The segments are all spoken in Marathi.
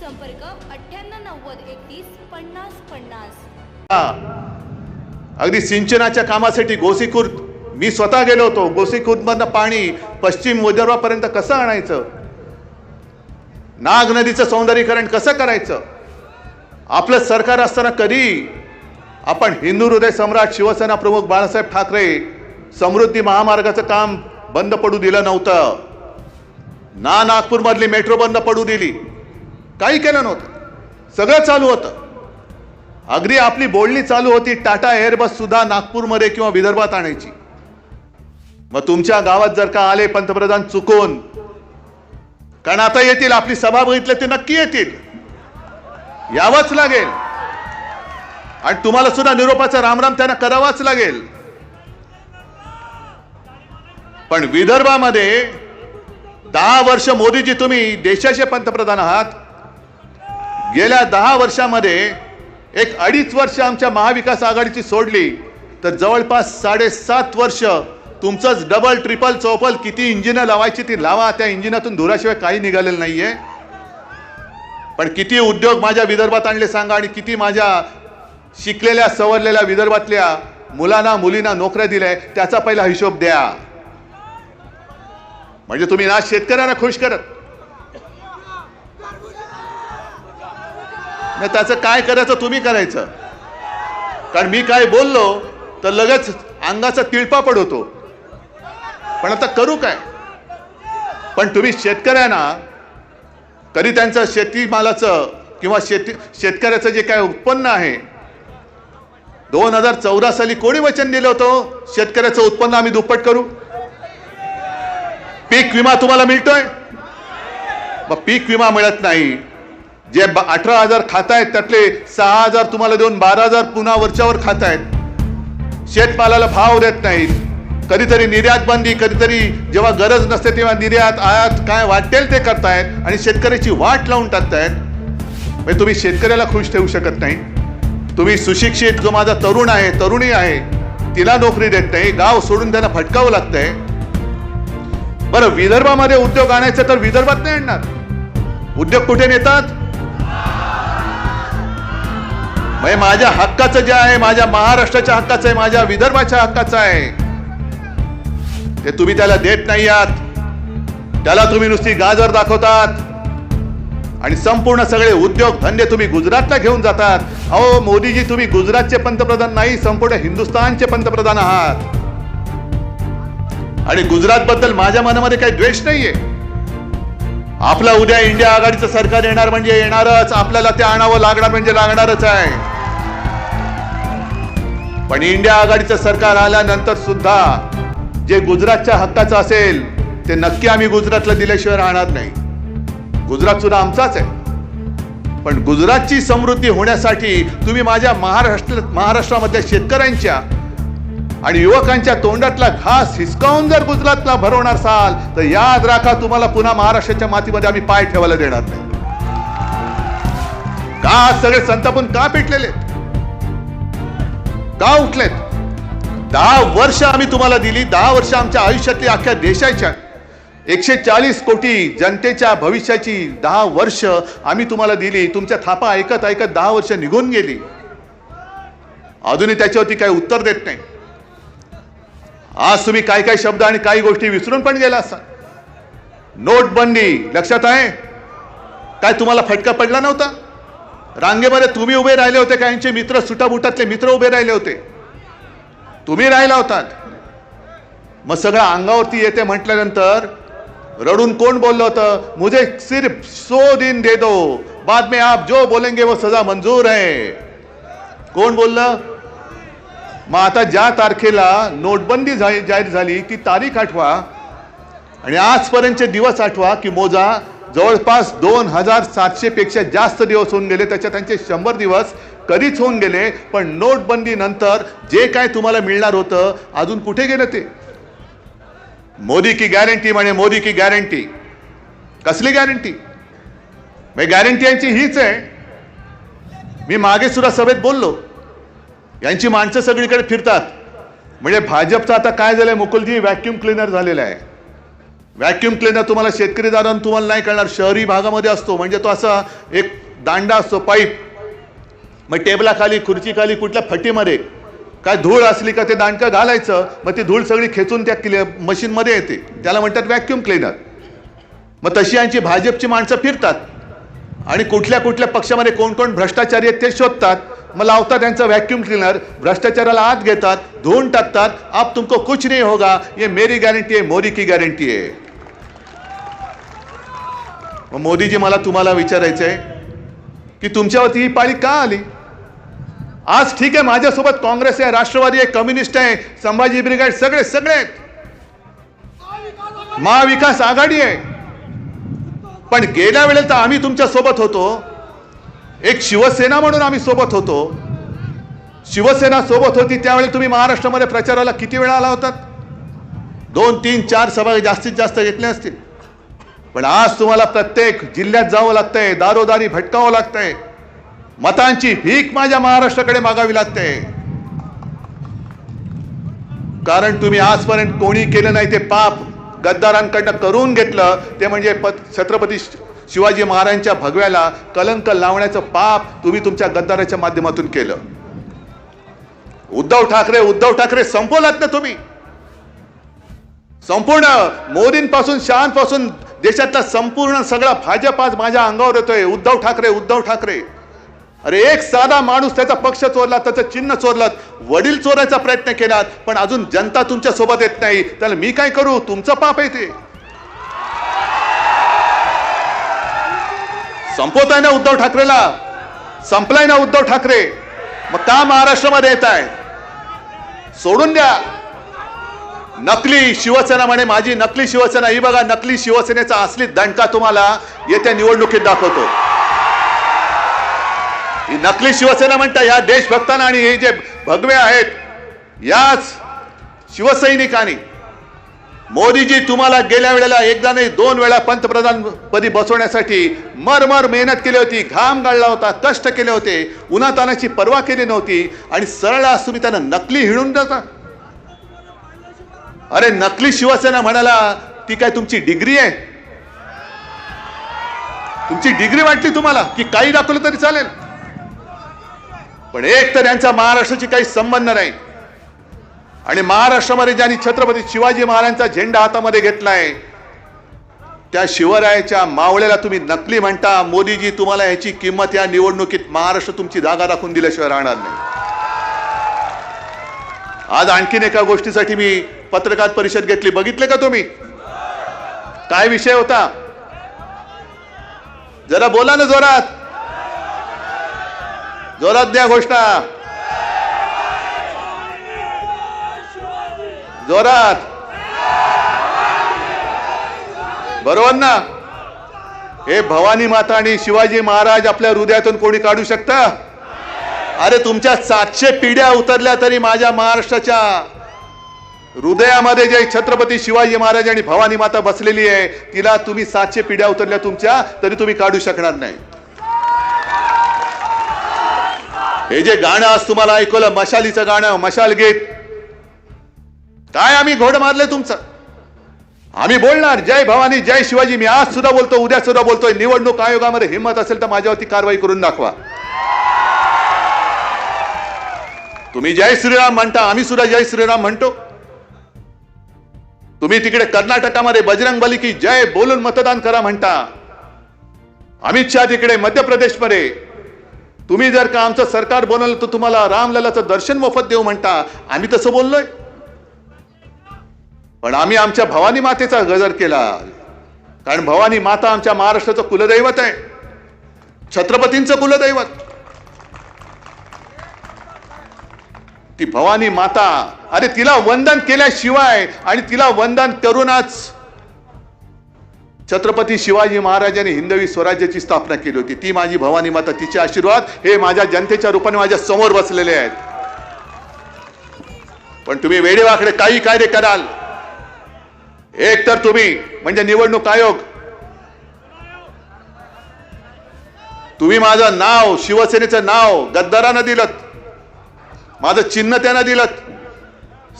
संपर्क अठ्ठ्याण्णव नव्वद एकतीस पन्नास पन्नास. अगदी सिंचनाच्या कामासाठी गोसीखुर्द. मी स्वतः गेलो होतो. गोसीखुर्दमधनं पाणी पश्चिम विदर्भापर्यंत कसं आणायचं? नाग नदीचं सौंदर्यीकरण कसं करायचं? आपलं सरकार असताना कधी आपण हिंदू हृदय सम्राट शिवसेना प्रमुख बाळासाहेब ठाकरे समृद्धी महामार्गाचं काम बंद पडू दिलं नव्हतं. ना नागपूरमधली मेट्रो बंद पडू दिली. काही केलं नव्हतं. सगळं चालू होतं. अगदी आपली बोलणी चालू होती टाटा एअरबस सुद्धा नागपूरमध्ये किंवा विदर्भात आणायची. मग तुमच्या गावात जर का आले पंतप्रधान चुकून कारण आता येतील आपली सभा बघितली ते नक्की येतील. यावंच लागेल. आणि तुम्हाला सुद्धा निरोपाचा रामराम त्यांना करावाच लागेल. पण विदर्भामध्ये दहा वर्ष मोदीजी तुम्ही देशाचे पंतप्रधान आहात. गेल्या दहा वर्षामध्ये एक अडीच वर्ष आमच्या महाविकास आघाडीची सोडली तर जवळपास साडेसात वर्ष तुमचंच डबल ट्रिपल चौपल किती इंजिनं लावायची ती लावा त्या इंजिनातून धुराशिवाय काही निघालेलं नाही आहे पण किती उद्योग माझ्या विदर्भात आणले सांगा आणि किती माझ्या शिकलेल्या सवरलेल्या विदर्भातल्या मुलांना मुलींना नोकऱ्या दिल्या त्याचा पहिला हिशोब द्या. म्हणजे तुम्ही ना शेतकऱ्यांना खुश करत नाही त्याचं काय करायचं तुम्ही करायचं. कारण मी काय बोललो तर लगेच अंगाचा तिळपा पडवतो पण आता करू काय? पण तुम्ही शेतकऱ्यांना कधी त्यांचं शेतीमालाचं किंवा शेती शेतकऱ्याचं जे काय उत्पन्न आहे दोन हजार चौदा साली कोणी वचन दिलं होतं शेतकऱ्याचं उत्पन्न आम्ही दुप्पट करू? पीक विमा तुम्हाला मिळतोय? मग पीक विमा मिळत नाही. जे अठरा हजार खात आहेत त्यातले सहा हजार तुम्हाला देऊन बारा हजार पुन्हा वरच्यावर खात आहेत शेतमालाला भाव देत नाहीत. कधीतरी निर्यात बंदी कधीतरी जेव्हा गरज नसते तेव्हा निर्यात आयात काय वाटेल ते करतायत आणि शेतकऱ्याची वाट लावून टाकतायत. म्हणजे तुम्ही शेतकऱ्याला खुश ठेवू शकत नाही. तुम्ही सुशिक्षित जो माझा तरुण आहे तरुणी आहे तिला नोकरी देत नाही गाव सोडून त्यांना फटकावं लागतंय. बरं विदर्भामध्ये उद्योग आणायचं तर विदर्भात नाही आणणार. उद्योग कुठे नेतात? म्हणजे माझ्या हक्काचं जे आहे माझ्या महाराष्ट्राच्या हक्काचं आहे माझ्या विदर्भाच्या हक्काचं आहे. ते तुम्ही त्याला देत नाही आहात. त्याला तुम्ही नुसती गाजर दाखवतात. आणि संपूर्ण सगळे उद्योग धंदे तुम्ही गुजरातला घेऊन जातात. अहो मोदीजी तुम्ही गुजरातचे पंतप्रधान नाही संपूर्ण हिंदुस्थानचे पंतप्रधान आहात. आणि गुजरात बद्दल माझ्या मनामध्ये काही द्वेष नाहीये. आपला उद्या इंडिया आघाडीचं सरकार येणार म्हणजे येणारच. आपल्याला ते आणावं लागणार म्हणजे लागणारच आहे. पण इंडिया आघाडीचं सरकार आल्यानंतर सुद्धा जे गुजरातच्या हक्काचं असेल ते नक्की आम्ही गुजरातला दिल्याशिवाय राहणार नाही. गुजरात सुद्धा आमचाच आहे. पण गुजरातची समृद्धी होण्यासाठी तुम्ही माझ्या महाराष्ट्र महाराष्ट्रामधल्या शेतकऱ्यांच्या आणि युवकांच्या तोंडातला घास हिसकावून जर गुजरातला भरवणार असाल तर याद राखा तुम्हाला पुन्हा महाराष्ट्राच्या मातीमध्ये आम्ही पाय ठेवायला देणार नाही. का सगळे संतापून का पेटलेले? का उठलेत. दहा वर्ष आम्ही तुम्हाला दिली दहा वर्ष आमच्या आयुष्यातली अख्ख्या देशाच्या. एकशे चाळीस कोटी जनतेच्या भविष्याची दहा वर्ष आम्ही तुम्हाला दिली तुमच्या थापा ऐकत ऐकत दहा वर्ष निघून गेली. अजूनही त्याच्यावरती काही उत्तर देत नाही. आज तुम्ही काय काय शब्द आणि काही गोष्टी विसरून पण गेला असा नोटबंदी लक्षात आहे? काय तुम्हाला फटका पडला नव्हता? रांगेमध्ये तुम्ही उभे राहिले होते का? यांचे मित्र सुटाबुटातले मित्र उभे राहिले होते. तुम्ही राहिला होतात. मग सगळं अंगावरती येते म्हटल्यानंतर रडून कोण बोललं होतं? मुझे सिर्फ सो दिन दे दो. बाद में आप जो बोलेंगे वो सजा मंजूर आहे कोण बोललं? मग आता ज्या तारखेला नोटबंदी जाहीर झाली ती तारीख आठवा. आणि आजपर्यंतचे दिवस आठवा की मोजा जवळपास दोन हजार सातशे पेक्षा जास्त दिवस होऊन गेले. त्याच्या त्यांचे शंभर दिवस कधीच होऊन गेले. पण नोटबंदीनंतर जे काय तुम्हाला मिळणार होतं अजून कुठे गेलं ते? मोदी की गॅरंटी म्हणे मोदी की गॅरंटी कसली गॅरंटी म्हणजे गॅरंटी यांची हीच आहे. मी मागे सुद्धा सभेत बोललो. यांची माणसं सगळीकडे फिरतात. म्हणजे भाजपचं आता काय झालंय मुकुलजी व्हॅक्युम क्लिनर झालेला आहे. व्हॅक्युम क्लिनर तुम्हाला शेतकरी दारांना तुम्हाला नाही कळणार शहरी भागामध्ये असतो. म्हणजे तो असा एक दांडा असतो पाईप. मग टेबलाखाली खुर्चीखाली कुठल्या फटीमध्ये. काय धूळ असली का ते दांडकं घालायचं मग ती धूळ सगळी खेचून त्या क्लि मशीनमध्ये येते. त्याला म्हणतात व्हॅक्युम क्लिनर. मग तशी यांची भाजपची माणसं फिरतात. आणि कुठल्या कुठल्या पक्षामध्ये कोण कोण भ्रष्टाचारी आहेत ते शोधतात. मग लावतात त्यांचं व्हॅक्युम क्लिनर भ्रष्टाचाराला आत घेतात धुवून टाकतात. आप तुमको कुछ नहीं होगा ये मेरी गॅरंटी आहे मोरी की गॅरंटी आहे मग मोदीजी मला तुम्हाला विचारायचं आहे की तुमच्यावरती ही पाळी का आली? आज ठीक आहे माझ्यासोबत काँग्रेस आहे राष्ट्रवादी आहे कम्युनिस्ट आहे संभाजी ब्रिगेड सगळे सगळे आहेत. महाविकास आघाडी आहे. पण गेल्या वेळेला तर आम्ही तुमच्यासोबत होतो. एक शिवसेना म्हणून आम्ही सोबत होतो. शिवसेना सोबत होती त्यावेळी तुम्ही महाराष्ट्रामध्ये प्रचाराला किती वेळा आला होतात? दोन तीन चार सभा जास्तीत जास्त घेतल्या असतील. पण आज तुम्हाला प्रत्येक जिल्ह्यात जावं लागतंय दारोदारी भटकावं लागतंय. मतांची भीक माझ्या महाराष्ट्राकडे मागावी लागते. कारण तुम्ही आजपर्यंत कोणी केलं नाही ते पाप गद्दारांकडनं करून घेतलं. ते म्हणजे छत्रपती शिवाजी महाराजांच्या भगव्याला कलंक लावण्याचं पाप तुम्ही तुमच्या गद्दाराच्या माध्यमातून केलं. उद्धव ठाकरे उद्धव ठाकरे संपवलात ना तुम्ही. संपूर्ण मोदींपासून शहांपासून देशातला संपूर्ण सगळा भाजप आज माझ्या अंगावर येतोय. उद्धव ठाकरे उद्धव ठाकरे. अरे एक साधा माणूस त्याचा पक्ष चोरला त्याचं चिन्ह चोरलात वडील चोरायचा प्रयत्न केलात पण अजून जनता तुमच्यासोबत येत नाही. त्याला मी काय करू? तुमचं पाप आहे ते. संपवताय ना उद्धव ठाकरेला? संपलाय ना उद्धव ठाकरे? मग का महाराष्ट्रामध्ये येत आहे सोडून द्या. नकली शिवसेना म्हणे माझी नकली शिवसेना ही बघा नकली शिवसेनेचा असली दणका तुम्हाला येत्या निवडणुकीत दाखवतो. ही नकली शिवसेना म्हणता या देशभक्तांना आणि हे जे भगवे आहेत याच शिवसैनिकांनी. मोदीजी तुम्हाला गेल्या वेळेला एकदा नाही दोन वेळा पंतप्रधान पदी बसवण्यासाठी मरमर मेहनत केली होती घाम गाळला होता कष्ट केले होते उन्हातानाची पर्वा केली नव्हती आणि सरळ आज तुम्ही त्यांना नकली हिणून जाता. अरे नकली शिवसेना म्हणाला ती काय तुमची डिग्री आहे? तुमची डिग्री वाटली तुम्हाला की काही दाखवलं तरी चालेल? पण एक तर यांचा महाराष्ट्राची काही संबंध नाही. आणि महाराष्ट्रामध्ये ज्यांनी छत्रपती शिवाजी महाराजांचा झेंडा हातामध्ये घेतलाय त्या शिवरायाच्या मावळ्याला तुम्ही नकली म्हणता. मोदीजी तुम्हाला याची किंमत या निवडणुकीत महाराष्ट्र तुमची जागा राखून दिल्याशिवाय राहणार नाही. आज आणखीन एका गोष्टीसाठी मी पत्रकार परिषद घेतली. बघितले का तुम्ही? काय विषय होता? जरा बोला ना जोरात. जोरात द्या घोषणा. जोरात. बरोबर ना? हे भवानी माता आणि शिवाजी महाराज आपल्या हृदयातून कोणी काढू शकता? अरे तुमच्या सातशे पिढ्या उतरल्या तरी माझ्या महाराष्ट्राच्या हृदयामध्ये जे छत्रपती शिवाजी महाराज आणि भवानी माता बसलेली आहे तिला तुम्ही सातशे पिढ्या उतरल्या तुमच्या तरी तुम्ही काढू शकणार नाही. हे जे गाणं आज तुम्हाला ऐकवलं मशालीचं गाणं मशाल गीत काय आम्ही घोड मारले तुमचं? आम्ही बोलणार जय भवानी जय शिवाजी मी आज सुद्धा बोलतो उद्या सुद्धा बोलतोय निवडणूक आयोगामध्ये हिंमत असेल तर माझ्यावरती कारवाई करून दाखवा. तुम्ही जय श्रीराम म्हणता आम्ही सुद्धा जय श्रीराम म्हणतो. तुम्ही तिकडे कर्नाटकामध्ये बजरंग बली की जय बोलून मतदान करा म्हणता. अमित शहा तिकडे मध्य प्रदेशमध्ये. तुम्ही जर का आमचं सरकार बनवलं तर तुम्हाला रामललाचं दर्शन मोफत देऊ म्हणता. आम्ही तसं बोललोय. पण आम्ही आमच्या भवानी मातेचा गजर केला. कारण भवानी माता आमच्या महाराष्ट्राचं कुलदैवत आहे. छत्रपतींचं कुलदैवत. ती भवानी माता. अरे तिला वंदन केल्याशिवाय आणि तिला वंदन करूनच छत्रपती शिवाजी महाराजांनी हिंदवी स्वराज्याची स्थापना केली होती. ती माझी भवानी माता तिचे आशीर्वाद हे माझ्या जनतेच्या रूपाने माझ्यासमोर बसलेले आहेत. पण तुम्ही वेडेवाकडे काही कायदे कराल. एक तर तुम्ही म्हणजे निवडणूक आयोग. तुम्ही माझं नाव शिवसेनेचं नाव गद्दारानं दिलं. माझं चिन्ह त्यांना दिलं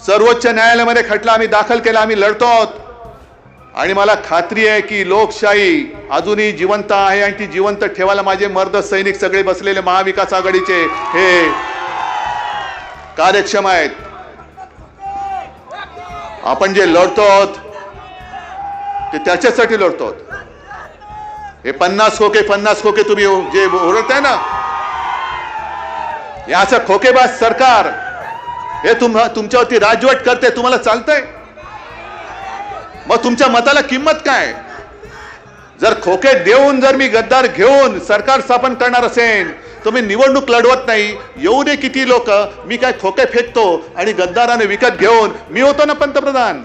सर्वोच्च न्यायालयामध्ये खटला आम्ही दाखल केला आम्ही लढतो आहोत आणि मला खात्री आहे की लोकशाही अजूनही जिवंत आहे आणि ती जिवंत ठेवायला माझे मर्द सैनिक सगळे बसलेले महाविकास आघाडीचे हे कार्यक्षम आहेत. आपण जे लढतो आहोत ते त्याच्यासाठी लढतो आहोत हे पन्नास खोके पन्नास खोके तुम्ही जे ओरडताय ना हे असं खोकेबाज सरकार हे तुम तुमच्यावरती राजवट करते तुम्हाला चालतंय? मग तुमच्या मताला किंमत काय? जर खोके देऊन जर मी गद्दार घेऊन सरकार स्थापन करणार असेल तर मी निवडणूक लढवत नाही येऊ दे किती लोक मी काय खोके फेकतो आणि गद्दाराने विकत घेऊन मी होतो ना पंतप्रधान?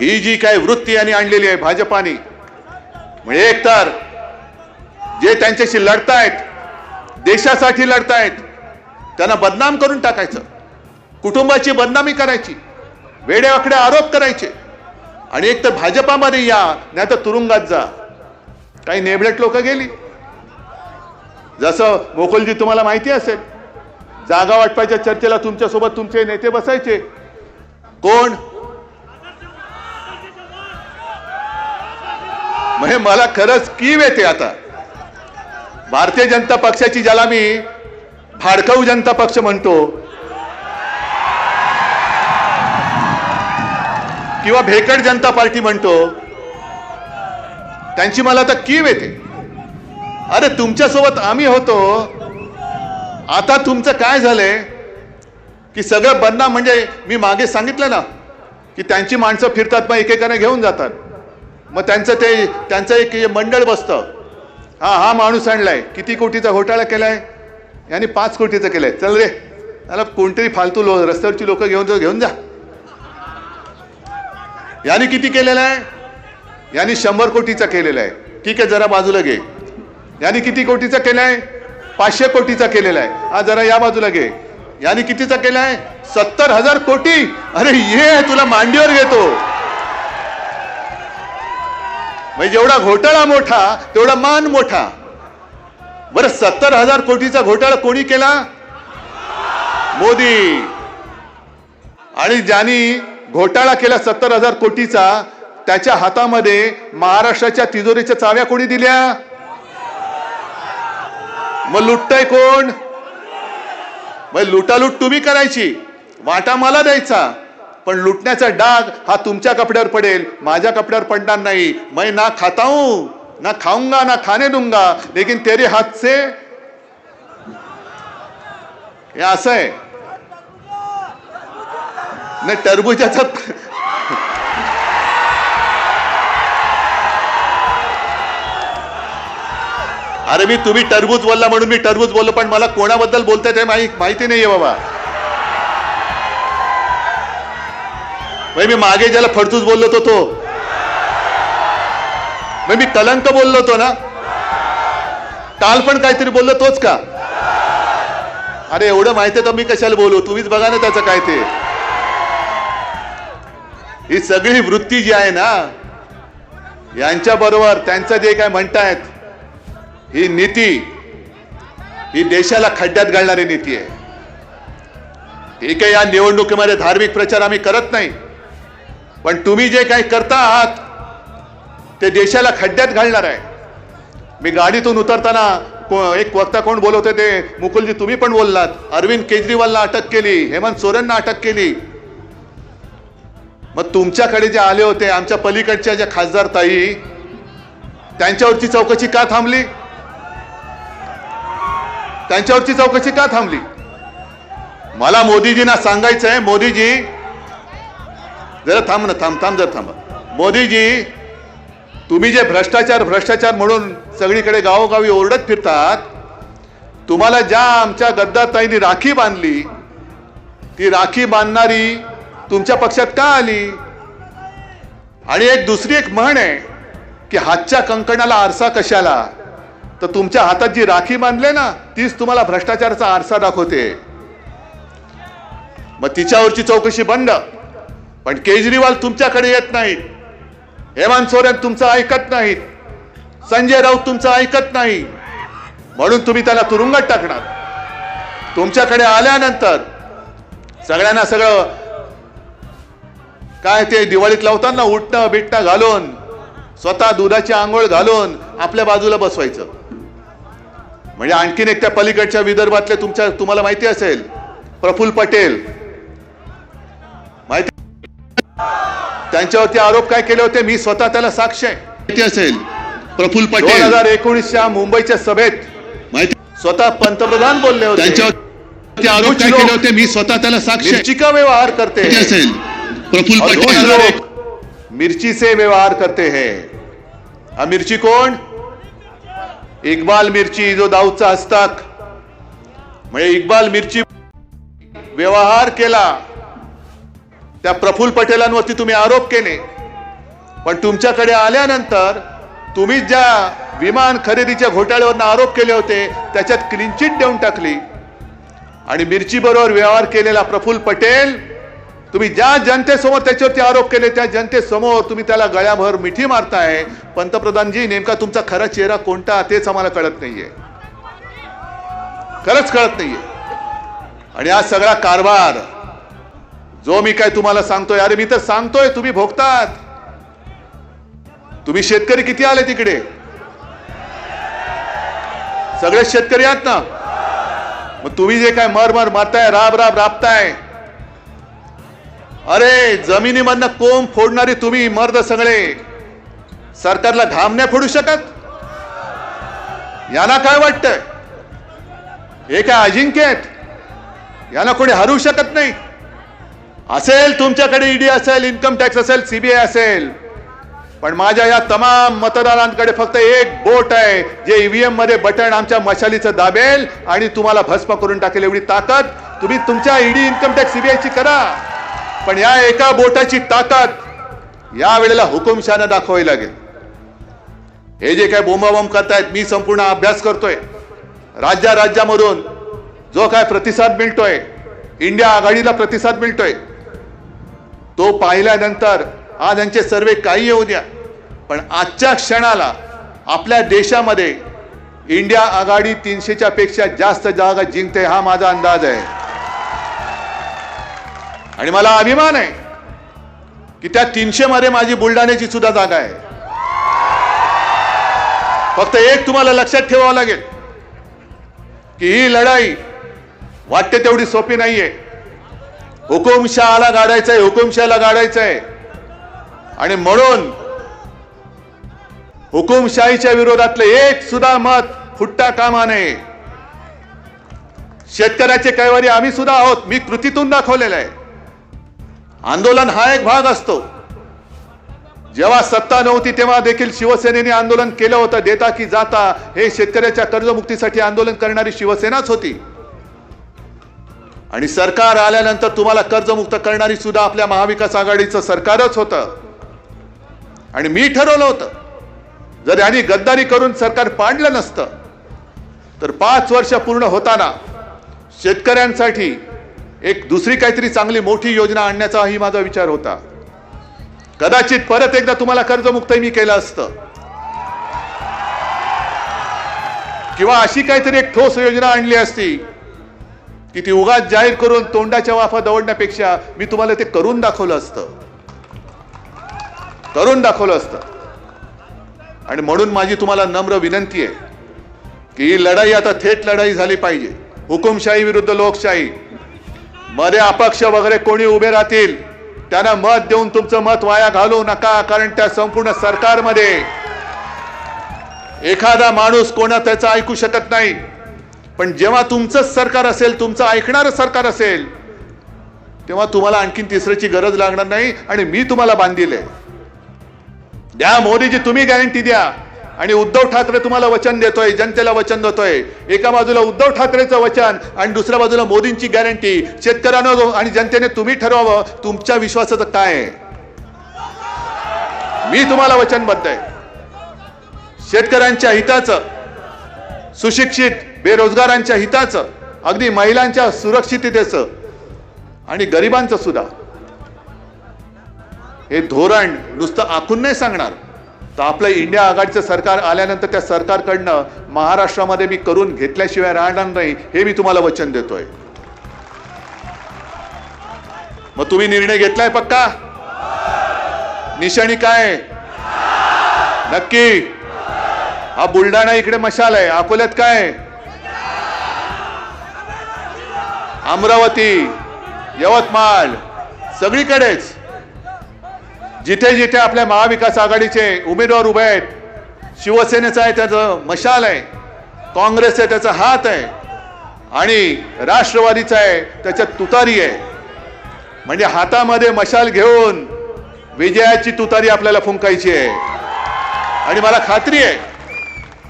ही जी काय वृत्ती यांनी आणलेली आहे भाजपाने म्हणजे एकतर जे त्यांच्याशी लढतायत देशासाठी लढतायत. त्यांना बदनाम करून टाकायचं. कुटुंबाची बदनामी करायची. वेडेवाकडे आरोप करायचे. आणि एक तर भाजपामध्ये या नाही तर तुरुंगात जा. काही नेबलेट लोक गेली. जसं मोकुलजी तुम्हाला माहिती असेल जागा वाटपाच्या चर्चेला तुमच्यासोबत तुमचे नेते बसायचे. कोण? म्हणजे मला खरंच कीव येते आता. भारतीय जनता पक्षाची ज्याला मी भाडकाऊ जनता पक्ष म्हणतो किंवा भेकड जनता पार्टी म्हणतो त्यांची मला आता कीव येते. अरे तुमच्यासोबत आम्ही होतो. आता तुमचं काय झालंय? की सगळं बन्ना म्हणजे मी मागे सांगितलं ना की त्यांची माणसं फिरतात मग एकेकाने घेऊन जातात. मग त्यांचं ते त्यांचं एक मंडळ बसतं. हा हा माणूस आणलाय. किती कोटीचा घोटाळा केलाय? याने पाच कोटीचा केलाय. चल रे. त्याला कोणतरी फालतू लो रस्त्यावरची लोक घेऊन जा घेऊन जा. याने किती केलेलं आहे? याने शंभर कोटीचा केलेला आहे. ठीक आहे जरा बाजूला घे. याने किती कोटीचा केलाय? पाचशे कोटीचा केलेला आहे. हा जरा या बाजूला घे. याने कितीचा केलाय? सत्तर हजार कोटी. अरे ये तुला मांडीवर घेतो. म्हणजे जेवढा घोटाळा मोठा तेवढा मान मोठा. बरं सत्तर हजार कोटीचा घोटाळा कोणी केला? मोदी. आणि ज्यांनी घोटाळा केला सत्तर हजार कोटीचा त्याच्या हातामध्ये महाराष्ट्राच्या तिजोरीच्या चाव्या कोणी दिल्या? मग लुटतय कोण? मग लुटालूट तुम्ही करायची. वाटा मला द्यायचा. पण लुटण्याचा डाग हा तुमच्या कपड्यावर पडेल. माझ्या कपड्यावर पडणार नाही. मैं ना खाता हूं ना खाऊंगा ना खाने दूंगा. लेकिन तेरे हात से हे असं आहे. नाही टरबुजाचा अरे मी तुम्ही टरबूज बोलला म्हणून मी टरबूज बोललो पण मला कोणाबद्दल बोलताय ते माही- माहिती नाहीये बाबा. म्हणजे मी मागे ज्याला फडतूस बोललो होतो तो। म्हणजे मी कलंक बोललो होतो ना। काल पण काहीतरी बोललो तोच का। अरे एवढं माहिती तर मी कशाला बोलू? तुम्हीच बघा ना त्याचं काय ते ही सगळी वृत्ती जी आहे ना यांच्या बरोबर त्यांचं जे काय म्हणतायत ही नीती ही देशाला खड्ड्यात घालणारी नीती आहे. ठीक आहे या निवडणुकीमध्ये धार्मिक प्रचार आम्ही करत नाही. पण तुम्ही जे काही करता आहात ते देशाला खड्ड्यात घालणार आहे. मी गाडीतून उतरताना को- एक वक्ता कोण बोलवते ते मुकुलजी तुम्ही पण बोललात. अरविंद केजरीवालला अटक केली हेमंत सोरेनना अटक केली. मग तुमच्याकडे जे आले होते आमच्या पलीकडच्या ज्या खासदार ताई त्यांच्यावरची चौकशी का थांबली? त्यांच्यावरची चौकशी का थांबली? मला मोदीजींना सांगायचं आहे मोदीजी जरा थांब ना थांब थांब जरा थांबा. मोदीजी तुम्ही जे भ्रष्टाचार भ्रष्टाचार म्हणून सगळीकडे गावोगावी ओरडत फिरतात तुम्हाला ज्या आमच्या गद्दाताईंनी राखी बांधली ती राखी बांधणारी तुमच्या पक्षात का आली? आणि एक दुसरी एक म्हण आहे की हातच्या कंकणाला आरसा कशाला? तर तुमच्या हातात जी राखी बांधले ना तीच तुम्हाला भ्रष्टाचाराचा आरसा दाखवते. मग तिच्यावरची चौकशी बंद. पण केजरीवाल तुमच्याकडे येत नाहीत. हेमंत सोरेन तुमचं ऐकत नाहीत. संजय राऊत तुमचं ऐकत नाही. म्हणून तुम्ही त्याला तुरुंगात टाकणार. तुमच्याकडे आल्यानंतर सगळ्यांना सगळं काय ते दिवाळीत लावताना उठणं बिटणं घालून स्वतः दुधाची आंघोळ घालून आपल्या बाजूला बसवायचं. म्हणजे आणखीन एक त्या पलीकडच्या विदर्भातले तुमच्या तुम्हाला माहिती असेल प्रफुल्ल पटेल. त्यांच्यावरती आरोप काय केले होते? मी स्वतः त्याला साक्ष आहे. असेल प्रफुल्ल पटेल. दोन हजार एकोणीसच्या मुंबईच्या सभेत स्वतः पंतप्रधान बोलले होते. त्यांच्यावरती आरोप काय केले होते? मी स्वतः त्याला साक्ष मिर्ची का व्यवहार करते. असेल प्रफुल्ल पटेल. मिर्ची से व्यवहार करते हैं. हा मिर्ची कोण? इकबाल मिर्ची जो दाऊदचा हस्ताक म्हणजे इकबाल मिरची व्यवहार केला. त्या प्रफुल्ल पटेलांवरती तुम्ही आरोप केले. पण तुमच्याकडे आल्यानंतर तुम्ही ज्या विमान खरेदीच्या घोटाळ्यावर आरोप केले होते त्याच्यात क्लीन चिट देऊन टाकली. आणि मिरची बरोबर व्यवहार केलेला प्रफुल्ल पटेल तुम्ही ज्या जनतेसमोर त्याच्यावरती आरोप केले त्या जनतेसमोर तुम्ही त्याला गळ्याभर मिठी मारताय. पंतप्रधानजी नेमका तुमचा खरा चेहरा कोणता तेच आम्हाला कळत नाहीये. खरंच कळत नाहीये. आणि हा सगळा कारभार जो मी काय तुम्हाला सांगतोय अरे मी तर सांगतोय तुम्ही भोगतात. तुम्ही शेतकरी किती आले तिकडे? सगळे शेतकरी आहात ना? मग तुम्ही जे काय मर मर मारताय राब राब राबताय. अरे जमिनीमधनं कोंब फोडणारे तुम्ही मर्द सगळे. सरकारला घाम नाही फोडू शकत? यांना काय वाटतंय? हे काय अजिंक्य आहेत यांना कोणी हरू शकत नाही? असेल तुमच्याकडे ईडी असेल इन्कम टॅक्स असेल सीबीआय असेल. पण माझ्या या तमाम मतदारांकडे फक्त एक बोट आहे जे ईव्हीएममध्ये बटन आमच्या मशालीचं दाबेल आणि तुम्हाला भस्म करून टाकेल एवढी ताकद. तुम्ही तुमच्या ईडी इन्कम टॅक्स सीबीआयची करा. पण या एका बोटाची ताकद या वेळेला हुकुमशानं दाखवावी लागेल. हे जे काय बोंबाबोंब करतायत मी संपूर्ण अभ्यास करतोय. राज्या राज्यामधून जो काय प्रतिसाद मिळतोय इंडिया आघाडीला प्रतिसाद मिळतोय तो पाहिल्यानंतर आज यांचे सर्वे काही येऊ द्या. पण आजच्या क्षणाला आपल्या देशामध्ये इंडिया आघाडी तीनशेच्या पेक्षा जास्त जागा जिंकते हा माझा अंदाज आहे. आणि मला अभिमान आहे की त्या तीनशे मध्ये माझी बुलढाण्याची सुद्धा जागा आहे. फक्त एक तुम्हाला लक्षात ठेवावं लागेल की ही लढाई वाटते तेवढी सोपी नाहीये. हुकुमशहाला गाडायचंय हुकुमशाला गाडायचंय. आणि म्हणून हुकुमशाहीच्या विरोधातलं एक सुद्धा मत फुटता कामा नये शेतकऱ्याचे कैवारी आम्ही सुद्धा आहोत मी कृतीतून दाखवलेलं आहे. आंदोलन हा एक भाग असतो. जेव्हा सत्ता नव्हती तेव्हा देखील शिवसेनेने आंदोलन केलं होतं देता की जाता हे शेतकऱ्याच्या कर्जमुक्तीसाठी आंदोलन करणारी शिवसेनाच होती. आणि सरकार आल्यानंतर तुम्हाला कर्जमुक्त करणारी सुद्धा आपल्या महाविकास आघाडीचं सरकारच होतं. आणि मी ठरवलं होतं जर यांनी गद्दारी करून सरकार पाडलं नसतं तर पाच वर्ष पूर्ण होताना शेतकऱ्यांसाठी एक दुसरी काहीतरी चांगली मोठी योजना आणण्याचाही माझा विचार होता. कदाचित परत एकदा तुम्हाला कर्जमुक्तही मी केलं असतं. किंवा अशी काहीतरी एक ठोस योजना आणली असती की ती उगाच जाहीर करून तोंडाच्या वाफा दवडण्यापेक्षा मी तुम्हाला ते करून दाखवलं असतं. करून दाखवलं असतं. आणि म्हणून माझी तुम्हाला नम्र विनंती आहे की ही लढाई आता थेट लढाई झाली पाहिजे. हुकुमशाही विरुद्ध लोकशाही. मध्ये अपक्ष वगैरे कोणी उभे राहतील त्यांना मत देऊन तुमचं मत वाया घालू नका कारण त्या संपूर्ण सरकारमध्ये एखादा माणूस कोणा त्याचं ऐकू शकत नाही. पण जेव्हा तुमचंच सरकार असेल तुमचं ऐकणारं सरकार असेल तेव्हा तुम्हाला आणखीन तिसऱ्याची गरज लागणार नाही आणि मी तुम्हाला बांधील आहे. द्या मोदीजी तुम्ही गॅरंटी द्या. आणि उद्धव ठाकरे तुम्हाला वचन देतोय जनतेला वचन देतोय. एका बाजूला उद्धव ठाकरेचं वचन आणि दुसऱ्या बाजूला मोदींची गॅरंटी शेतकऱ्यांना आणि जनतेने तुम्ही ठरवावं तुमच्या विश्वासाचं काय आहे? मी तुम्हाला वचनबद्ध आहे. शेतकऱ्यांच्या हिताचं सुशिक्षित बेरोजगारांच्या हिताचं अगदी महिलांच्या सुरक्षिततेचं आणि गरिबांचं सुद्धा. हे धोरण नुसतं आखून नाही सांगणार. तर आपलं इंडिया आघाडीचं सरकार आल्यानंतर त्या सरकारकडनं महाराष्ट्रामध्ये मी करून घेतल्याशिवाय राहणार नाही हे मी तुम्हाला वचन देतोय. मग तुम्ही निर्णय घेतलाय पक्का? निशाणी काय? नक्की. हा बुलढाणा इकडे मशाल आहे अकोल्यात काय? अमरावती यवतमाळ सगळीकडेच. जिथे जिथे आपल्या महाविकास आघाडीचे उमेदवार उभे आहेत शिवसेनेचा आहे त्याचं मशाल आहे काँग्रेस आहे त्याचा हात आहे आणि राष्ट्रवादीचा आहे त्याच्यात तुतारी आहे. म्हणजे हातामध्ये मशाल घेऊन विजयाची तुतारी आपल्याला फुंकायची आहे. आणि मला खात्री आहे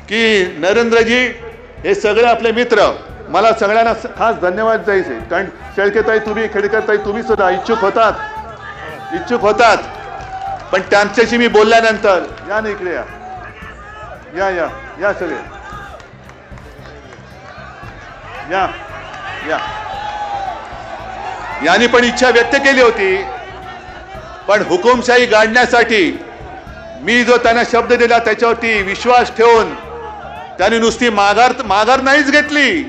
की नरेंद्रजी हे सगळे आपले मित्र मला सगळ्यांना खास धन्यवाद द्यायचे. कारण शेळकेताई तुम्ही खेडकरताई तुम्ही सुद्धा इच्छुक होतात. इच्छुक होतात. पण त्यांच्याशी मी बोलल्यानंतर या ना इकडे या. या या. या सगळे. या या. यांनी पण इच्छा व्यक्त केली होती. पण हुकुमशाही गाडण्यासाठी मी जो त्यांना शब्द दिला त्याच्यावरती विश्वास ठेवून त्यांनी नुसती माघार माघार नाहीच घेतली.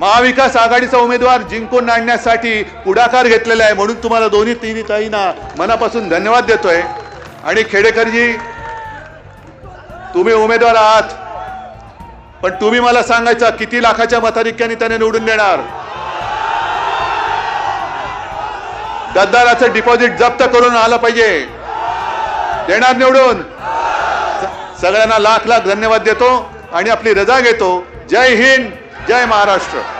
महाविकास आघाडीचा उमेदवार जिंकून आणण्यासाठी पुढाकार घेतलेला आहे. म्हणून तुम्हाला दोन्ही तिन्ही ताईंना मनापासून धन्यवाद देतोय. आणि खेडेकरजी तुम्ही उमेदवार आहात. पण तुम्ही मला सांगायचं किती लाखाच्या मताधिक्याने त्याने निवडून देणार? गद्दाराचं डिपॉझिट जप्त करून आलं पाहिजे. देणार निवडून. सगळ्यांना लाख लाख धन्यवाद देतो आणि आपली रजा घेतो. जय हिंद. जय महाराष्ट्र.